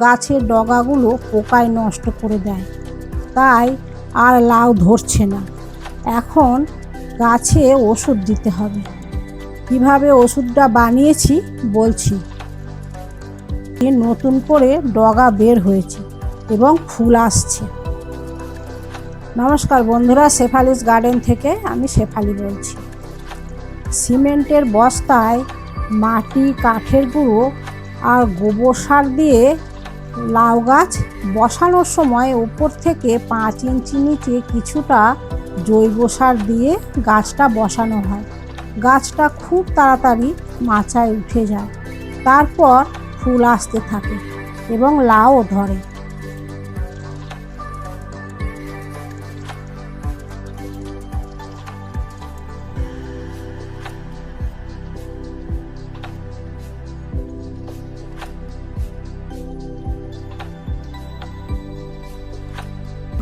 গাছের ডগাগুলো পোকায় নষ্ট করে দেয়। তাই আর লাউ ধরছে না। এখন গাছে ওষুধ দিতে হবে। কীভাবে ওষুধটা বানিয়েছি বলছি? নতুন করে ডগা বের হয়েছে এবং ফুল আসছে। নমস্কার বন্ধুরা, শেফালিস গার্ডেন থেকে আমি শেফালি বলছি। সিমেন্টের বস্তায় মাটি, কাঠের গুঁড়ো আর গোবর সার দিয়ে লাউ গাছ বসানোর সময় উপর থেকে পাঁচ ইঞ্চি নিচে কিছুটা জৈব সার দিয়ে গাছটা বসানো হয়। গাছটা খুব তাড়াতাড়ি মাচায় উঠে যায়। তারপর ফুল আসতে থাকে এবং লাউও ধরে।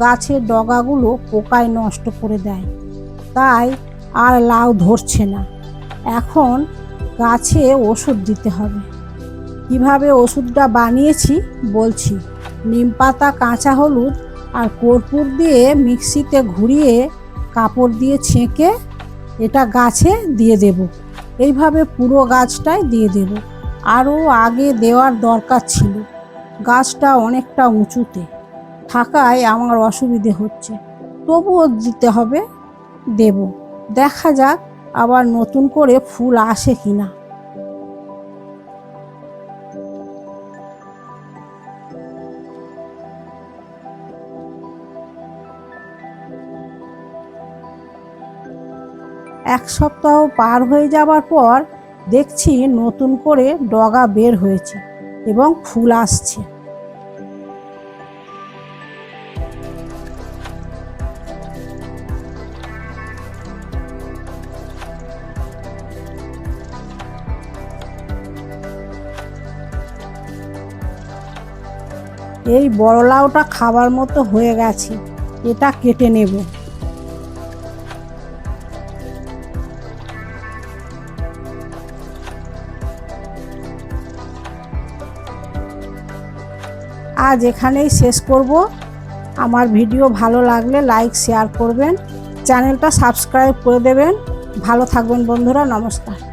গাছের ডগাগুলো পোকায় নষ্ট করে দেয়। তাই আর লাউ ধরছে না। এখন গাছে ওষুধ দিতে হবে। কীভাবে ওষুধটা বানিয়েছি বলছি। নিম পাতা, কাঁচা হলুদ আর কর্পূর দিয়ে মিক্সিতে ঘুরিয়ে কাপড় দিয়ে ছেঁকে এটা গাছে দিয়ে দেব। এইভাবে পুরো গাছটাই দিয়ে দেব। আরও আগে দেওয়ার দরকার ছিল। গাছটা অনেকটা উঁচুতে। থাকায় আমার অসুবিধে হচ্ছে। তবুও দিতে হবে দেব। দেখা যাক আবার নতুন করে ফুল আসে কি না এক সপ্তাহ পার হয়ে যাবার পর দেখছি নতুন করে ডগা বের হয়েছে এবং ফুল আসছে। এই বড় লাউটা খাবার মতো হয়ে গেছে। এটা কেটে নেব। আজ এখানেই শেষ করব। আমার ভিডিও ভালো লাগলে লাইক, শেয়ার করবেন। চ্যানেলটা সাবস্ক্রাইব করে দেবেন। ভালো থাকবেন বন্ধুরা, নমস্কার।